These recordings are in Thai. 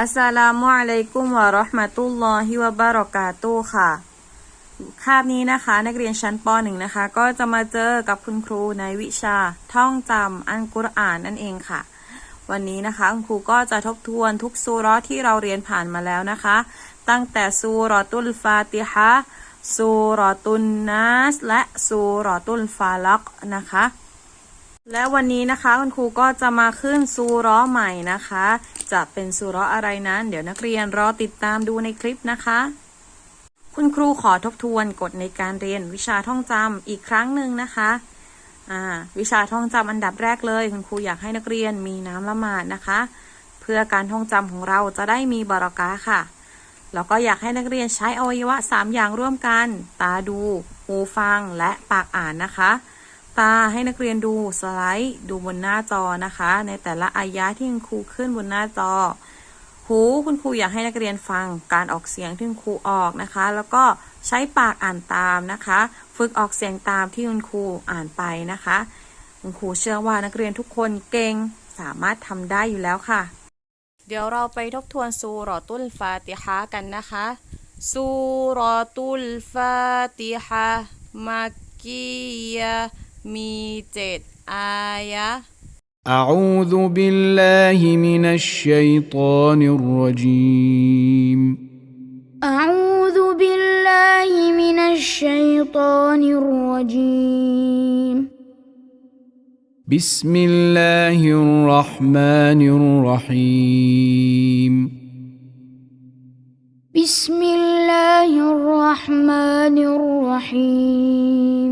อัสสลามุอะลัยกุมวะเราะห์มะตุลลอฮิวะบะเราะกาตุค่ะ คาบนี้นะคะ นักเรียนชั้นป .1 นะคะ ก็จะมาเจอกับคุณครูในวิชาท่องจำอันกุรอานนั่นเองค่ะ วันนี้นะคะคุณครูก็จะทบทวนทุกซูราะห์ที่เราเรียนผ่านมาแล้วนะคะ ตั้งแต่ซูราะตุลฟาติฮะซูราะตุนนัสและซูราะตุลฟาลักนะคะ และวันนี้นะคะคุณครูก็จะมาขึ้นซูราะห์ใหม่นะคะ จะเป็นซูราะห์อะไรนั้น เดี๋ยวนักเรียนรอติดตามดูในคลิปนะคะ คุณครูขอทบทวนกฎในการเรียนวิชาท่องจำอีกครั้งหนึ่งนะคะอ่าวิชาท่องจำอันดับแรกเลย คุณครูอยากให้นักเรียนมีน้ำละหมาดนะคะ เพื่อการท่องจำของเราจะได้มีบารกะห์ค่ะแล้วก็อยากให้นักเรียนใช้อวัยวะ 3 อย่างร่วมกัน ตาดู หูฟังและปากอ่านนะคะ ตาให้นักเรียนดูสไลด์ดูบนหน้าจอนะคะ ในแต่ละอายะที่คุณครูขึ้นบนหน้าจอ หูคุณครูอยากให้นักเรียนฟังการออกเสียงที่คุณครูออกนะคะ แล้วก็ใช้ปากอ่านตามนะคะ ฝึกออกเสียงตามที่คุณครูอ่านไปนะคะ คุณครูเชื่อว่านักเรียนทุกคนเก่งสามารถทำได้อยู่แล้วค่ะ เดี๋ยวเราไปทบทวนซูรอตุลฟาติฮะกันนะคะซูรอตุลฟาติฮะมักกียะ มีเจ็ดอายะ أعوذ بالله من الشيطان الرجيم أعوذ بالله من الشيطان الرجيم بسم الله الرحمن الرحيم بسم الله الرحمن الرحيم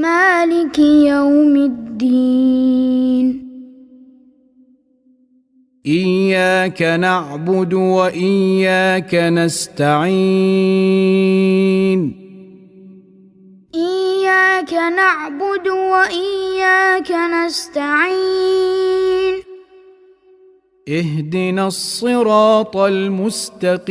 مالك يوم الدين. إياك نعبد وإياك نستعين. إياك نعبد وإياك نستعين. اهدنا الصراط المستقيم.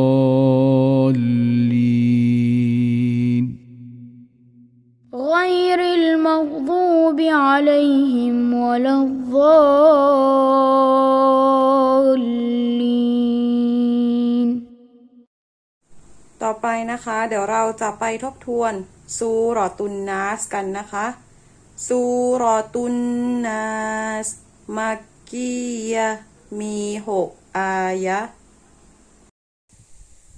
عليهم ولا الضالين ต่อไปนะคะ เดี๋ยวเราจะไปทบทวนซูรอตุนนัสกันนะคะซูรอตุนนัสมักกียะมีหกอายะ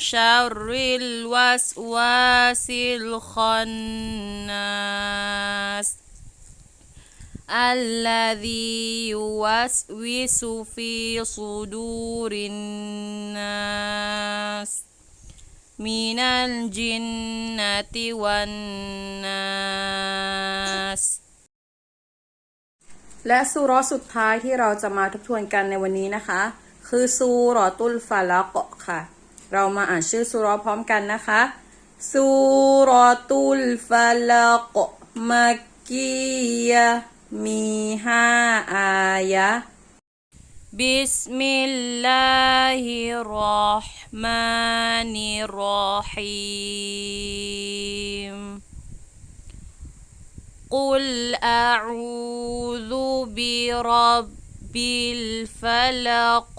شر الوسواس الخناس الذي يوسوس في صدور الناس من الجنة والناس และซูเราะห์สุดท้ายที่เราจะมาทบทวนกันในวันนี้นะคะ คือซูเราะตุลฟาลักค่ะ เรามาอ่านชื่อซูเราะห์พร้อมกันนะคะ ซูเราะตุลฟาลักมักกียะ มีห้าอายะ بسم الله الرحمن الرحيم قل أعوذ برب الفلق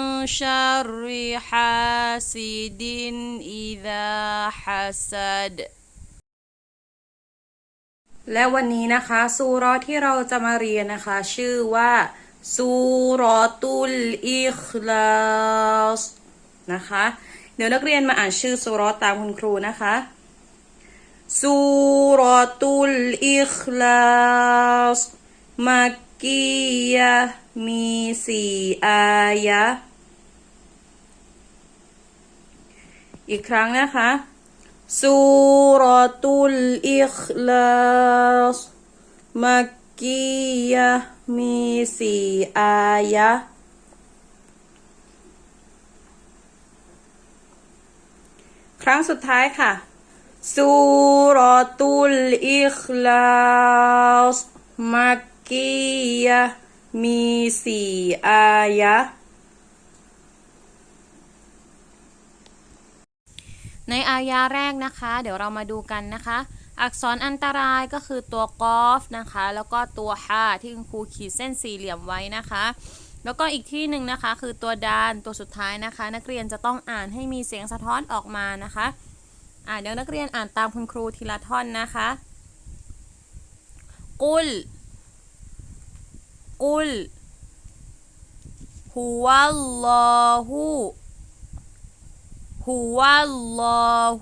شر حاسد إذا حسد และวันนี้นะคะซูเรอที่เราจะมาเรียนนะคะ ชื่อว่าซูเรอตุลอิคลาสนะคะ เดี๋ยวนักเรียนมาอ่านชื่อซูเรอตามคุณครูนะคะซูเรอตุลอิคลาสมักกียะห์มีสี่อายะ อีกครั้งนะคะซูรตุลอิคลาสมักกียะมีสี่อายะครั้งสุดท้ายค่ะซูรตุลอิคลาสมักกียะมีสี่อายะ ในอายาแรกนะคะ เดี๋ยวเรามาดูกันนะคะ อักษรอันตรายก็คือตัวกอฟนะคะ แล้วก็ตัวฮาที่คุณครูขีดเส้นสี่เหลี่ยมไว้นะคะ แล้วก็อีกที่หนึ่งนะคะ คือตัวดานตัวสุดท้ายนะคะ นักเรียนจะต้องอ่านให้มีเสียงสะท้อนออกมานะคะอ่าเดี๋ยวนักเรียนอ่านตามคุณครูทีละท่อนนะคะ กุล กุลฮุวัลลอฮู هو الله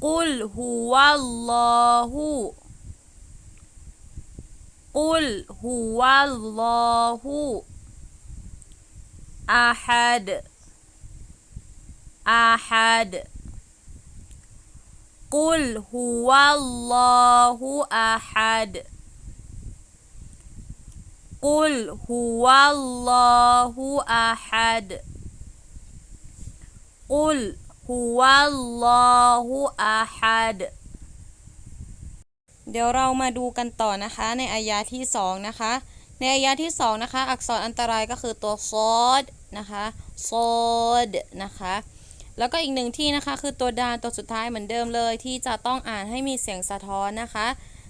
قل هو الله قل هو الله أحد أحد قل هو الله أحد قل هو الله أحد กุลฮุวัลลอฮุอาฮัดเดี๋ยวเรามาดูกันต่อนะคะ ในอายาที่สองนะคะ ในอายาที่สองนะคะ อักษรอันตรายก็คือตัวซอดนะคะซอดนะคะแล้วก็อีกหนึ่งที่นะคะ คือตัวดานตัวสุดท้ายเหมือนเดิมเลย ที่จะต้องอ่านให้มีเสียงสะท้อนนะคะ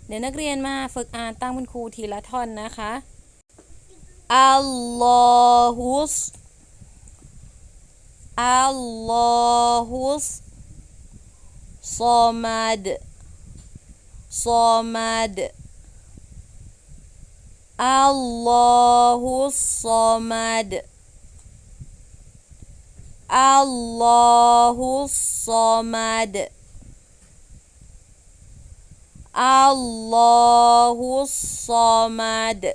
เดี๋ยวนักเรียนมาฝึกอ่านตามคุณครูทีละท่อนนะคะอัลลอฮุส الله صمد صمد الله الصمد الله الصمد الله الصمد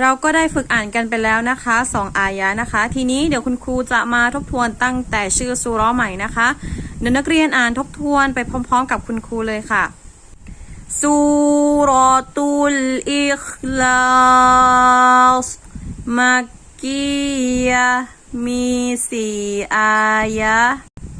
เราก็ได้ฝึกอ่านกันไปแล้วนะคะสองอายะนะคะ ทีนี้เดี๋ยวคุณครูจะมาทบทวนตั้งแต่ชื่อซูราะห์ใหม่นะคะเดี๋ยวนักเรียนอ่านทบทวนไปพร้อม ๆ กับคุณครูเลยค่ะซูราะตุลอิคลาสมักกียะมีสี่อายะ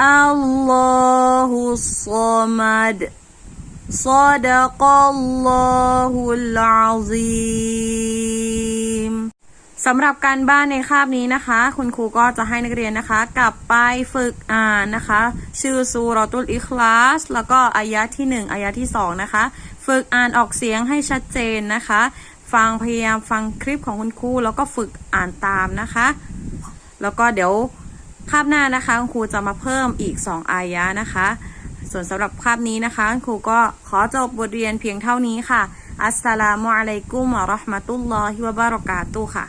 الله الصمد صدق الله العظيم สำหรับการบ้านในคาบนี้นะคะ คุณครูก็จะให้นักเรียนนะคะ กลับไปฝึกอ่านนะคะ ชื่อซูเราะตุลอิคลาส แล้วก็อายะที่ 1 อายะที่ 2 นะคะ ฝึกอ่านออกเสียงให้ชัดเจนนะคะ ฝ ฟังพยายามฟังคลิปของคุณครูแล้วก็ฝึกอ่านตามนะคะ แล้วก็เดี๋ยว คาบหน้านะคะคุณครูจะมาเพิ่มอีก 2 อายะนะคะ ส่วนสำหรับคาบนี้นะคะคุณครูก็ขอจบบทเรียนเพียงเท่านี้ค่ะอัสสลามุอะลัยกุมวะราะห์มะตุลลอฮิวะบะเราะกาตุฮ์ค่ะ